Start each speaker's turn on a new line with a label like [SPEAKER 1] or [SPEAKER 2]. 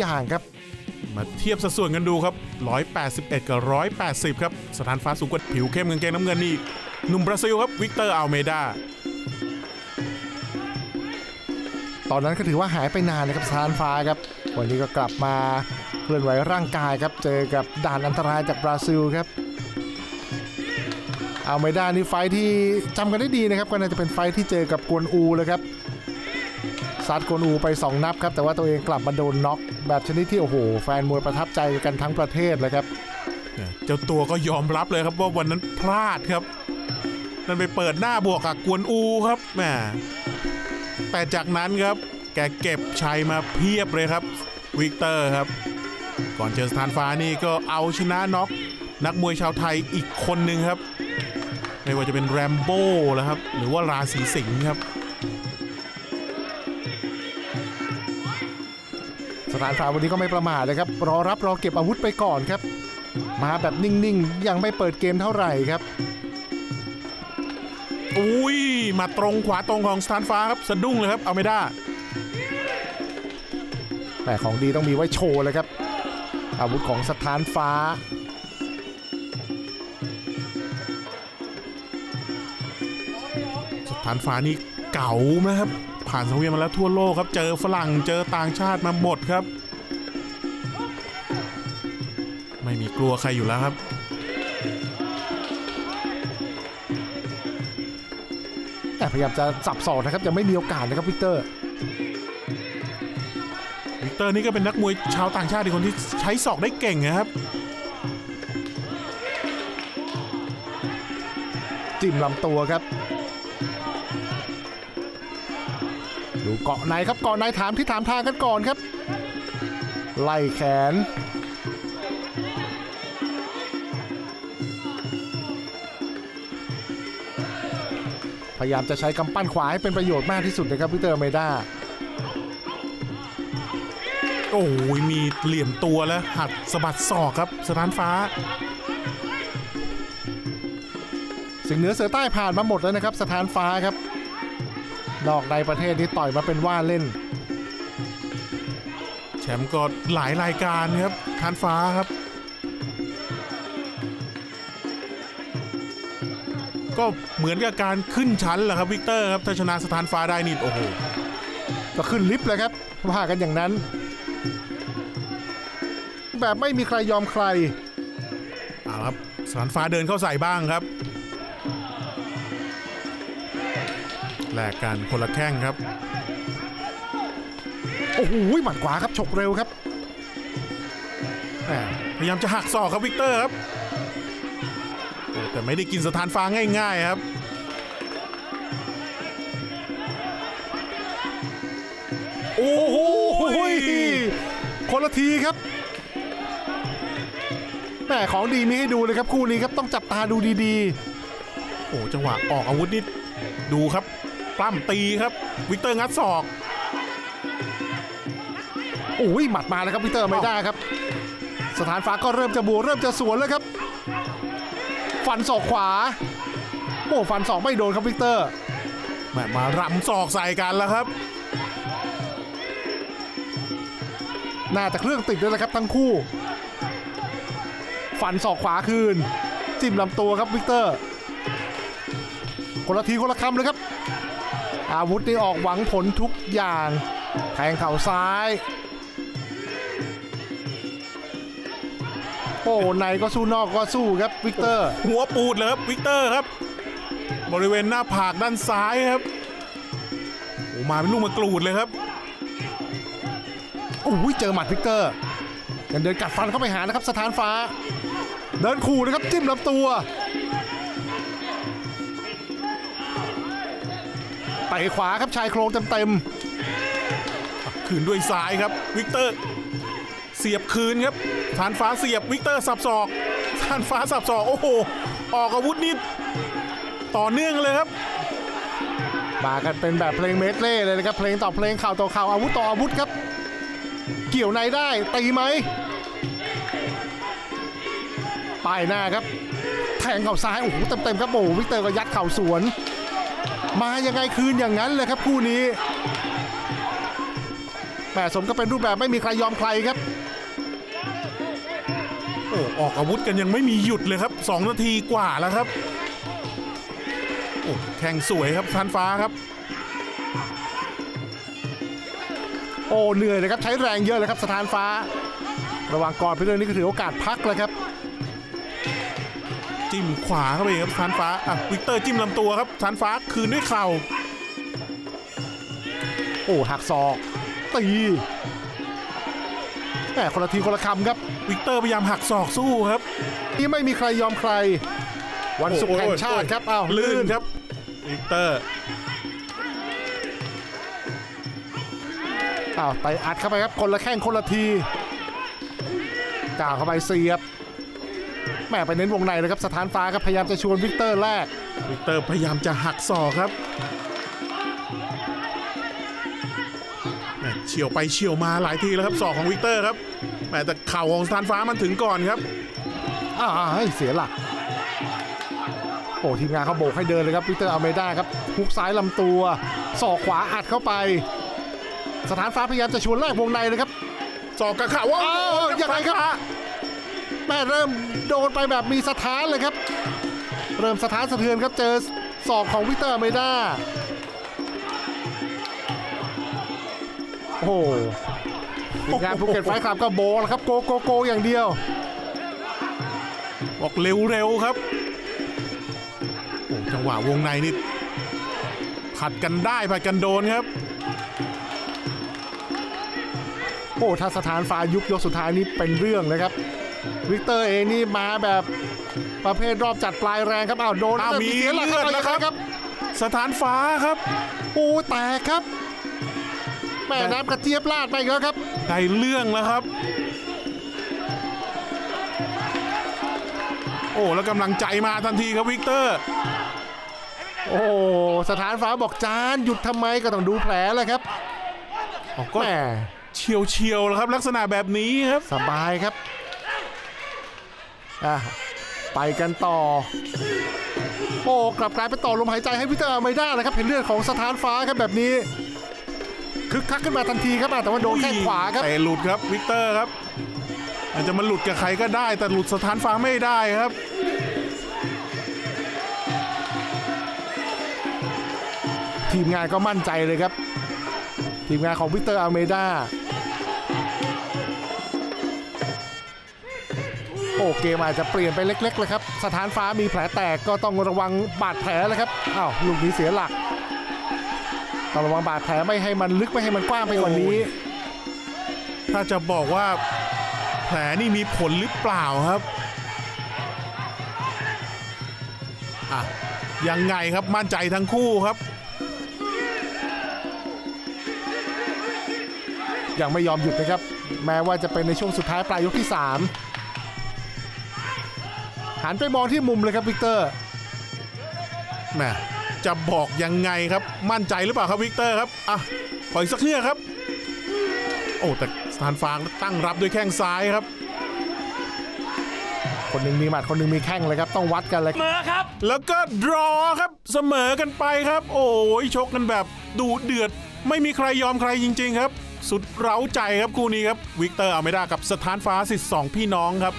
[SPEAKER 1] อย่างครับ
[SPEAKER 2] มาเทียบสัดส่วนกันดูครับ 181 กับ 180 ครับ สถานฟ้าสูงกว่าผิวเข้มกางเกงน้ำเงินนี่หนุ่มบราซิลครับ วิกเตอร์อัลเมดา
[SPEAKER 1] ตอนนั้นก็ถือว่าหายไปนานนะครับสถานฟ้าครับ วันนี้ก็กลับมาเคลื่อนไหวร่างกายครับ เจอกับด่านอันตรายจากบราซิลครับเอาไม่ได้นี่ไฟท์ที่จำกันได้ดีนะครับ ก็น่าจะเป็นไฟท์ที่เจอกับกวนอูเลยครับ ซัดกวนอูไป 2 นับครับ แต่ว่าตัวเองกลับมาโดนน็อกแบบชนิดที่โอ้โห แฟนมวยประทับใจกันทั้งประเทศเลยครับ
[SPEAKER 2] เจ้าตัวก็ยอมรับเลยครับว่าวันนั้นพลาดครับ นั่นไปเปิดหน้าบวกกับกวนอูครับแหมแต่จากนั้นครับแกเก็บชัยมาเพียบเลยครับวิกเตอร์ครับ ก่อนเจอสถานฟ้านี่ก็เอาชนะน็อกนักมวยชาวไทยอีกคนหนึ่งครับ ไม่ว่าจะเป็นแรมโบ้แล้วครับ หรือว่าราศีสิงห์ครับ
[SPEAKER 1] สถานฟ้าวันนี้ก็ไม่ประมาทเลยครับ รอรับรอเก็บอาวุธไปก่อนครับ มาแบบนิ่งๆ ยังไม่เปิดเกมเท่าไหร่ครับ
[SPEAKER 2] อุ้ยมาตรงขวาตรงของสถานฟ้าครับสะดุ้งเลยครับเอาไม่ได้
[SPEAKER 1] แต่ของดีต้องมีไว้โชว์เลยครับ อาวุธของสถานฟ้า
[SPEAKER 2] สถานฟ้านี่เก่านะครับ ผ่านสังเวียนมาแล้วทั่วโลกครับ เจอฝรั่งเจอต่างชาติมาหมดครับ ไม่มีกลัวใครอยู่แล้วครับ
[SPEAKER 1] แต่พยายามจะสับสอกนะครับยังไม่มีโอกาสนะครับวิกเตอร์
[SPEAKER 2] วิกเตอร์นี่ก็เป็นนักมวยชาวต่างชาติอีกคนที่ใช้ศอกได้เก่งนะครับ
[SPEAKER 1] จิ้มลำตัวครับ ดูเกาะในครับเกาะในถามที่ถามทางกันก่อนครับ ไล่แขน พยายามจะใช้กำปั้นขวาให้เป็นประโยชน์มากที่สุดนะครับวิกเตอร์เมดา
[SPEAKER 2] โอ้ยมีเหลี่ยมตัวแล้วหัดสะบัดศอกครับสถานฟ้า
[SPEAKER 1] สิงห์เหนือเสือใต้ผ่านมาหมดแล้วนะครับ สถานฟ้าครับ นอกในประเทศนี้ต่อยมาเป็นว่าเล่น
[SPEAKER 2] แชมป์ก็หลายรายการครับทานฟ้าครับ ก็เหมือนกับการขึ้นชั้นแหละครับวิกเตอร์ครับถ้าชนะสถานฟ้าได้นี่โอ้โห
[SPEAKER 1] ก็ขึ้นลิฟต์เลยครับว่ากันอย่างนั้น แบบไม่มีใครยอมใคร
[SPEAKER 2] เอาละครับสถานฟ้าเดินเข้าใส่บ้างครับ แลกกันคนละแข้งครับ
[SPEAKER 1] โอ้โหหมัดขวาครับฉกเร็วครับ
[SPEAKER 2] แหมพยายามจะหักศอกครับวิกเตอร์ครับโอ้แต่ไม่ได้กินสถานฟ้าง่ายๆครับ
[SPEAKER 1] โอ้โหคนละทีครับแหมของดีมีให้ดูเลยครับคู่นี้ครับต้องจับตาดูดี
[SPEAKER 2] โอ้จังหวะออกอาวุธนี่ดูครับ ปล้ำตีครับ วิกเตอร์งัดศอก
[SPEAKER 1] ๆโอ้ยหมัดมาแล้วครับพีเตอร์ไม่ได้ครับ สถานฟ้าก็เริ่มจะบวกเริ่มจะสวนแล้วครับ ฟันศอกขวาโอ้ฟันศอกไม่โดนครับวิกเตอร์
[SPEAKER 2] แหมมารำศอกใส่กันแล้วครับ
[SPEAKER 1] น่าจะเครื่องติดด้วยนะครับทั้งคู่ ฟันศอกขวาคืน จิ้มลำตัวครับวิกเตอร์คนละทีคนละคำเลยครับ อาวุธนี่ออกหวังผลทุกอย่าง แทงเข่าซ้าย โอ้ในก็สู้นอกก็สู้ครับวิกเตอร์
[SPEAKER 2] หัวปูดเลยครับวิกเตอร์ครับ บริเวณหน้าผากด้านซ้ายครับโอ้มาเป็นลูกมะกรูดเลยครับ
[SPEAKER 1] โอ้ยเจอหมัดวิกเตอร์ยังเดินกัดฟันเข้าไปหานะครับสถานฟ้า เดินขู่นะครับจิ้มลำตัว ไปขวาครับชายโครงเต็ม
[SPEAKER 2] คืนด้วยซ้ายครับวิกเตอร์ เสียบคืนครับฐานฟ้าเสียบวิกเตอร์สับศอกฐานฟ้าสับศอกโอ้โหออกอาวุธนี่ต่อเนื่องเลยครับ
[SPEAKER 1] ๆมากันเป็นแบบเพลงเมดเล่เลยนะครับ เพลงต่อเพลงข่าวต่อข่าวอาวุธต่ออาวุธครับ เกี่ยวในได้ตีไหมป้ายหน้าครับ แทงเข่าซ้ายโอ้โหเต็มๆครับโอ้โหวิกเตอร์ก็ยัดเข่าสวน มายังไงคืนอย่างนั้นเลยครับคู่นี้แหมสมก็เป็นรูปแบบไม่มีใครยอมใครครับ
[SPEAKER 2] โอ้ออกอาวุธกันยังไม่มีหยุดเลยครับ 2 นาทีกว่าแล้วครับโอ้แข่งสวยครับทันฟ้าครับ
[SPEAKER 1] โอ้เหนื่อยเลยครับใช้แรงเยอะเลยครับสถานฟ้า ระหว่างก่อนไปเรื่องนี้ก็ถือโอกาสพักเลยครับ
[SPEAKER 2] จิ้มขวาเข้าไปครับทันฟ้าอะวิกเตอร์จิ้มลำตัวครับทันฟ้าคืนด้วยเข่า
[SPEAKER 1] โอ้หักศอกตีแหมคนละทีคนละคำครับ
[SPEAKER 2] วิกเตอร์พยายามหักศอกสู้ครับ
[SPEAKER 1] นี่ไม่มีใครยอมใคร วันศุกร์แห่งชาติครับอ้าว
[SPEAKER 2] ลื่นครับ วิกเตอร์
[SPEAKER 1] อ้าวไตอัดเข้าไปครับคนละแข้งคนละทีจ่าวเข้าไปเสียบ แหม่ไปเน้นวงในเลยครับสถานฟ้าครับพยายามจะชวนวิกเตอร์แรก
[SPEAKER 2] วิกเตอร์พยายามจะหักศอกครับแหม่เฉียวไปเฉียวมาหลายทีแล้วครับศอกของวิกเตอร์ครับแหม่แต่เข่าของทันฟ้ามันถึงก่อนครับ
[SPEAKER 1] อ้าวให้เสียหลักโอ้ทีมงานเขาโบกให้เดินเลยครับวิกเตอร์อเมด้าครับฮุกซ้ายลำตัวศอกขวาอัดเข้าไป สถานฟ้าพยายามจะชวนแรกวงในเลยครับ
[SPEAKER 2] ศอกกับเข่าว้า
[SPEAKER 1] อ้าว
[SPEAKER 2] ว
[SPEAKER 1] ยังไงครับ แม่เริ่มโดนไปแบบมีสถานเลยครับ เริ่มสถานสะเทือนครับเจอศอกของวิกเตอร์อเมด้าโอ้โหทีมงานภูเก็ตไฟท์คลับก็โบแล้วครับโกโกโกอย่างเดียว
[SPEAKER 2] บอกเร็วๆครับโอ้จังหวะวงในนี่ผัดกันได้ผัดกันโดนครับ
[SPEAKER 1] โอ้ถ้าสถานฟ้ายุบยกสุดท้ายนี่เป็นเรื่องเลยครับ วิกเตอร์เองนี่มาแบบประเภทรอบจัดปลายแรงครับอ้าวโดน
[SPEAKER 2] อ้าวมี
[SPEAKER 1] เสียหลัก
[SPEAKER 2] เลือดแล้วครับ
[SPEAKER 1] ครับ
[SPEAKER 2] สถานฟ้าครับ
[SPEAKER 1] โอ้แตกครับแม่น้ำกระเจี๊ยบลาดไปอีกแล้วครับ
[SPEAKER 2] ได้เรื่องแล้วครับ โอ้แล้วกำลังใจมาทันทีครับวิกเตอร์
[SPEAKER 1] โอ้สถานฟ้าบอกจานหยุดทำไมก็ต้องดูแผลแหละครับ
[SPEAKER 2] อ๋อก็
[SPEAKER 1] แม่
[SPEAKER 2] เฉียวเฉียวๆแล้วครับ ลักษณะแบบนี้ครับ
[SPEAKER 1] สบายครับ อะไปกันต่อ โอ้กลับกลายเป็นต่อลมหายใจให้วิกเตอร์ไม่ได้นะครับเห็นเลือดของสถานฟ้าครับแบบนี้คึกคักขึ้นมาทันทีครับอะแต่ว่าโดนแข้งขวาครับ
[SPEAKER 2] แต่หลุดครับวิกเตอร์ครับ อาจจะมาหลุดกับใครก็ได้ แต่หลุดสถานฟ้าไม่ได้ครับ
[SPEAKER 1] ทีมงานก็มั่นใจเลยครับ ทีมงานของวิกเตอร์อัลเมดา โอ้เกมอาจจะเปลี่ยนไปเล็กๆเลยครับสถานฟ้ามีแผลแตกก็ต้องระวังบาดแผลเลยครับอ้าวลูกนี้เสียหลักต้องระวังบาดแผลไม่ให้มันลึกไม่ให้มันกว้างไปกว่านี้
[SPEAKER 2] ถ้าจะบอกว่าแผลนี่มีผลหรือเปล่าครับอะยังไงครับมั่นใจทั้งคู่ครับ
[SPEAKER 1] ยังไม่ยอมหยุดนะครับ แม้ว่าจะเป็นในช่วงสุดท้ายปลายยกที่ 3 หันไปมองที่มุมเลยครับวิกเตอร์
[SPEAKER 2] แหมจะบอกยังไงครับมั่นใจหรือเปล่าครับวิกเตอร์ครับอะขออีกสักเทื่อครับ โอ้แต่สถานฟางตั้งรับด้วยแข้งซ้ายครับ
[SPEAKER 1] คนหนึ่งมีหมัดคนหนึ่งมีแข้งเลยครับ ต้องวัดกันเลย
[SPEAKER 2] แล้วก็ดรอครับเสมอกันไปครับ โอ้ยชกกันแบบดูเดือด ไม่มีใครยอมใครจริง ๆ ครับ สุดเร้าใจครับคู่นี้ครับวิกเตอร์อาเมดากับสถานฟ้าสิทธิ์สองพี่น้องครับ